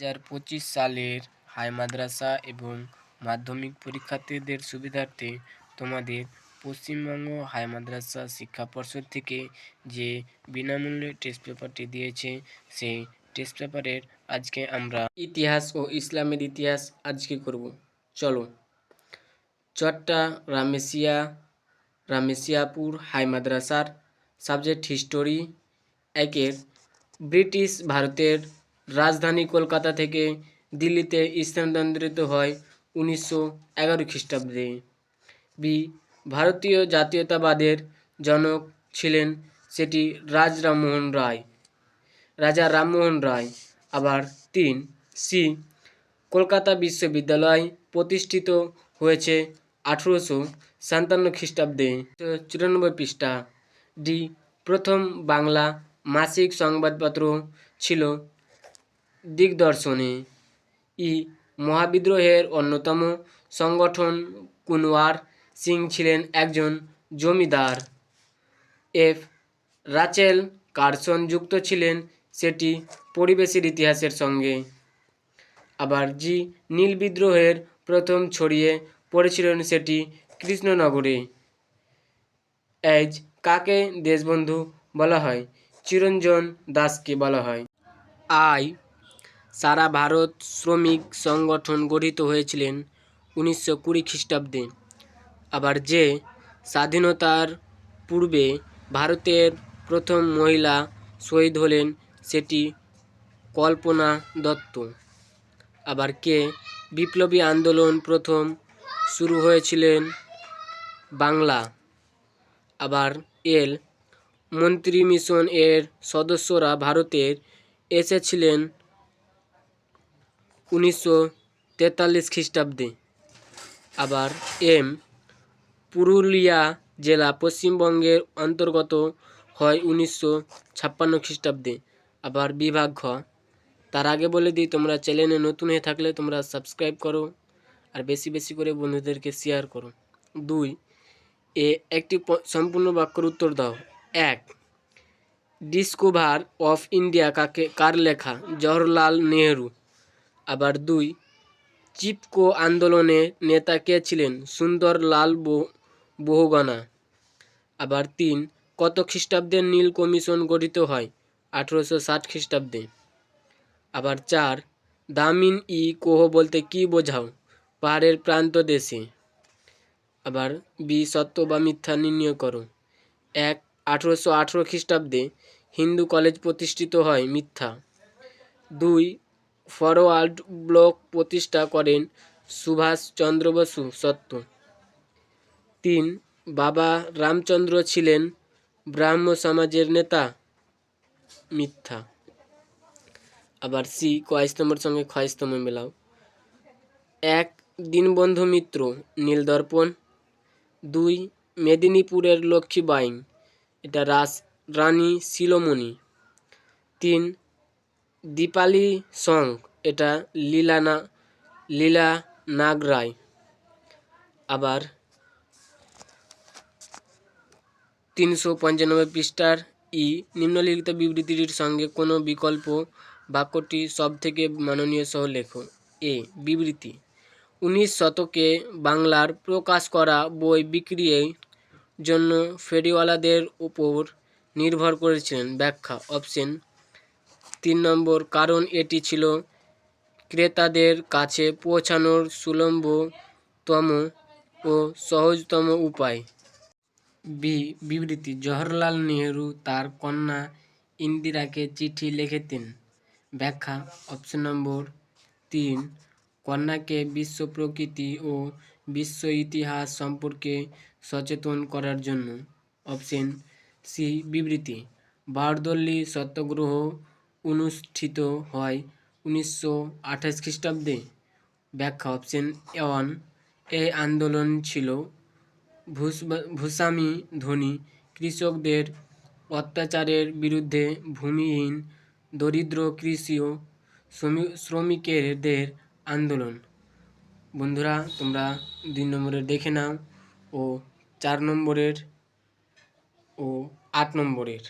হাজার পঁচিশ সালের হাই মাদ্রাসা এবং মাধ্যমিক পরীক্ষার্থীদের সুবিধার্থে তোমাদের পশ্চিমবঙ্গ হাই মাদ্রাসা শিক্ষা পর্ষদ থেকে যে বিনামূল্যে টেস্ট পেপারটি দিয়েছে, সেই টেস্ট পেপারের আজকে আমরা ইতিহাস ও ইসলামের ইতিহাস আজকে করব। চলো, চট্টা রামেসিয়া রামেশিয়াপুর হাই মাদ্রাসার সাবজেক্ট হিস্টোরি একের ব্রিটিশ ভারতের রাজধানী কলকাতা থেকে দিল্লিতে স্থানান্তরিত হয় উনিশশো এগারো খ্রিস্টাব্দে। বি. ভারতীয় জাতীয়তাবাদের জনক ছিলেন সেটি রাজ রামমোহন রায়। রাজা রামমোহন রায়। আবার তিন। সি. কলকাতা বিশ্ববিদ্যালয় প্রতিষ্ঠিত হয়েছে আঠেরোশো সাতান্ন খ্রিস্টাব্দে। চুরানব্বই পৃষ্ঠা। ডি. প্রথম বাংলা মাসিক সংবাদপত্র ছিল দিগদর্শনে। ই মহাবিদ্রোহের অন্যতম সংগঠন কুনওয়ার সিং ছিলেন একজন জমিদার। এফ রাচেল কারসন যুক্ত ছিলেন সেটি পরিবেশের ইতিহাসের সঙ্গে। আবার জি নীল বিদ্রোহের প্রথম ছড়িয়ে পড়েছিলেন সেটি কৃষ্ণনগরে। এজ কাকে দেশবন্ধু বলা হয়? চিরঞ্জন দাসকে বলা হয়। আই সারা ভারত শ্রমিক সংগঠন গঠিত হয়েছিলেন উনিশশো কুড়ি খ্রিস্টাব্দে। আবার যে স্বাধীনতার পূর্বে ভারতের প্রথম মহিলা শহীদ হলেন সেটি কল্পনা দত্ত। আবার কে বিপ্লবী আন্দোলন প্রথম শুরু হয়েছিলেন বাংলা। আবার এল মন্ত্রী মিশন এর সদস্যরা ভারতের এসেছিলেন উনিশশো তেতাল্লিশ খ্রিস্টাব্দে। আবার এম, পুরুলিয়া জেলা পশ্চিমবঙ্গের অন্তর্গত হয় উনিশশো ছাপ্পান্ন খ্রিস্টাব্দে। আবার বিভাগ ঘ, তার আগে বলে দিই, তোমরা চ্যানেলে নতুন হয়ে থাকলে তোমরা সাবস্ক্রাইব করো আর বেশি বেশি করে বন্ধুদেরকে শেয়ার করো। দুই, এ একটি সম্পূর্ণ বাক্যর উত্তর দাও। এক ডিসকোভার অফ ইন্ডিয়া কাকে, কার লেখা? জওহরলাল নেহেরু। আবার দুই। চিপকো আন্দোলনে নেতা কে ছিলেন? সুন্দর লাল বহুগণা আবার তিন, কত খ্রিস্টাব্দে নীল কমিশন গঠিত হয়? আঠেরোশো ষাট খ্রিস্টাব্দে। আবার চার, দামিন ই কোহ বলতে কি বোঝাও? পাহাড়ের প্রান্ত দেশে। আবার বি, সত্য বা মিথ্যা নির্ণয় করো। এক, আঠেরোশো আঠেরো খ্রিস্টাব্দে হিন্দু কলেজ প্রতিষ্ঠিত হয় মিথ্যা। দুই ফরওয়ার্ড ব্লক প্রতিষ্ঠা করেন সুভাষচন্দ্র বসু সত্য। তিন, বাবা রামচন্দ্র ছিলেন ব্রাহ্ম সমাজের নেতা। মিথ্যা। আবার সি কয়স্তম্ভর সঙ্গে ক্ষয়স্তম্ভ মেলাও। এক, দীনবন্ধু মিত্র, নীলদর্পণ। দুই, মেদিনীপুরের লক্ষ্মীবাঈ এটা রাস, রানী শিলমণি। তিন দীপালি সং, এটা লীলা না লীলা নাগরায় আবার তিনশো পঞ্চানব্বই পৃষ্ঠার ই নিম্নলিখিত বিবৃতিটির সঙ্গে কোনো বিকল্প বাক্যটি সবথেকে মাননীয় সহ লেখো। এ, বিবৃতি। উনিশ শতকে বাংলার প্রকাশ করা বই বিক্রির জন্য ফেরিওয়ালাদের উপর নির্ভর করেছিলেন। ব্যাখ্যা, অপশন তিন নম্বর কারণ এটি ছিল ক্রেতাদের কাছে পৌঁছানোর সুলভতম ও সহজতম উপায়। বি. বিবৃতি জওহরলাল নেহেরু তার কন্যা ইন্দিরাকে চিঠি লিখেতেন ব্যাখ্যা অপশন নম্বর তিন, কন্যাকে বিশ্ব প্রকৃতি ও বিশ্ব ইতিহাস সম্পর্কে সচেতন করার জন্য। অপশন সি বিবৃতি বারদল্লি সত্যাগ্রহ অনুষ্ঠিত হয় উনিশশো আঠাশ খ্রিস্টাব্দে। ব্যাখ্যা অপশন ওয়ান। এই আন্দোলন ছিল ভূস- ভূস্বামী ধনী কৃষকদের অত্যাচারের বিরুদ্ধে ভূমিহীন দরিদ্র কৃষি ও শ্রমি- শ্রমিকেদের আন্দোলন। বন্ধুরা, তোমরা দুই নম্বরের দেখে নাও ও চার নম্বরের ও আট নম্বরের।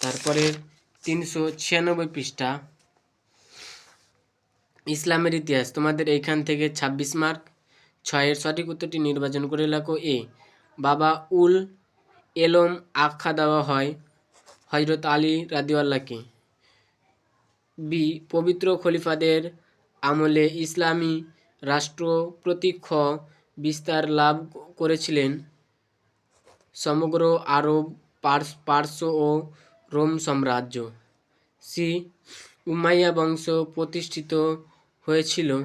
তারপরে তিনশো ছিয়ানব্বই পৃষ্ঠা। ইসলামের ইতিহাস, তোমাদের এইখান থেকে ছাব্বিশ মার্ক। ছয়ের সঠিক উত্তরটি নির্বাচন করে লেখো এ। বাবা উল এলম আখ্যা দেওয়া হয় হজরত আলী রাদিওয়াল্লাহকে বি, পবিত্র খলিফাদের আমলে ইসলামী রাষ্ট্র প্রতীক্ষ বিস্তার লাভ করেছিলেন। সমগ্র আরব পার্শ্ব ও রোম সাম্রাজ্য। সি উমাইয়া বংশ প্রতিষ্ঠিত হয়েছিল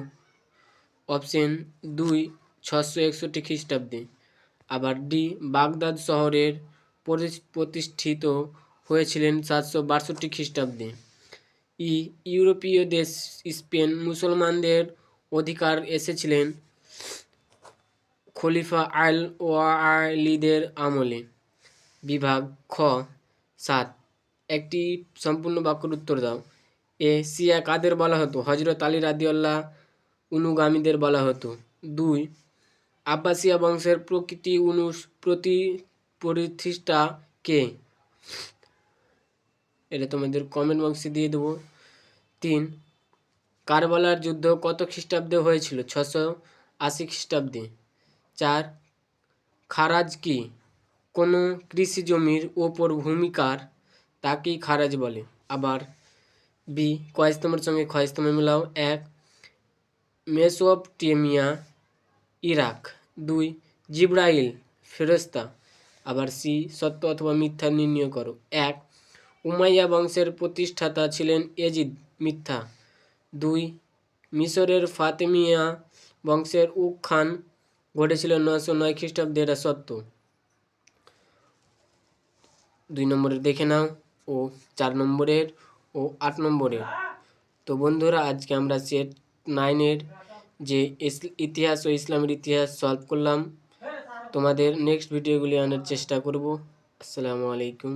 অপশন দুই ছশো একষট্টি খ্রিস্টাব্দে। আবার ডি বাগদাদ শহরের পরি- প্রতিষ্ঠিত হয়েছিলেন সাতশো বাষট্টি খ্রিস্টাব্দে। ই ইউরোপীয় দেশ স্পেন মুসলমানদের অধিকার এসেছিলেন খলিফা আল ওয়ালিদের আমলে। বিভাগ খ সাত একটি সম্পূর্ণ বাক্যের উত্তর দাও। এ সিয়া কাদের বলা হতো? হজরত আলী রাদিউল্লাহ অনুগামীদের বলা হতো। দুই, আব্বাসিয়া বংশের প্রকৃতি অনু প্রতি প্রতিষ্ঠা কে? এটা তোমাদের কমেন্ট বক্সে দিয়ে দেবো। তিন, কারবালার যুদ্ধ কত খ্রিস্টাব্দে হয়েছিল? ছশো আশি খ্রিস্টাব্দে। চার, খারাজ কি? কোনো কৃষি জমির ওপর ভূমিকার তাকেই খারাজ বলে। আবার বি কয়স্তমের সঙ্গে ক্ষয়স্তমে মিলাও এক, মেসোপটেমিয়া, ইরাক। দুই, জিব্রাইল ফেরস্তা আবার সি সত্য অথবা মিথ্যা নির্ণয় করো। এক, উমাইয়া বংশের প্রতিষ্ঠাতা ছিলেন এজিদ, মিথ্যা। দুই মিশরের ফাতেমিয়া বংশের উক খান ঘটেছিল নশো নয় খ্রিস্টাব্দে, এটা সত্য। দুই নম্বরের দেখে নাও। ও চার নম্বরের ও আট নম্বরের। তো বন্ধুরা, আজকে আমরা সেট নাইনের যে ইতিহাস ও ইসলামের ইতিহাস সলভ করলাম। তোমাদের নেক্সট ভিডিওগুলি আনার চেষ্টা করব। আসসালামু আলাইকুম।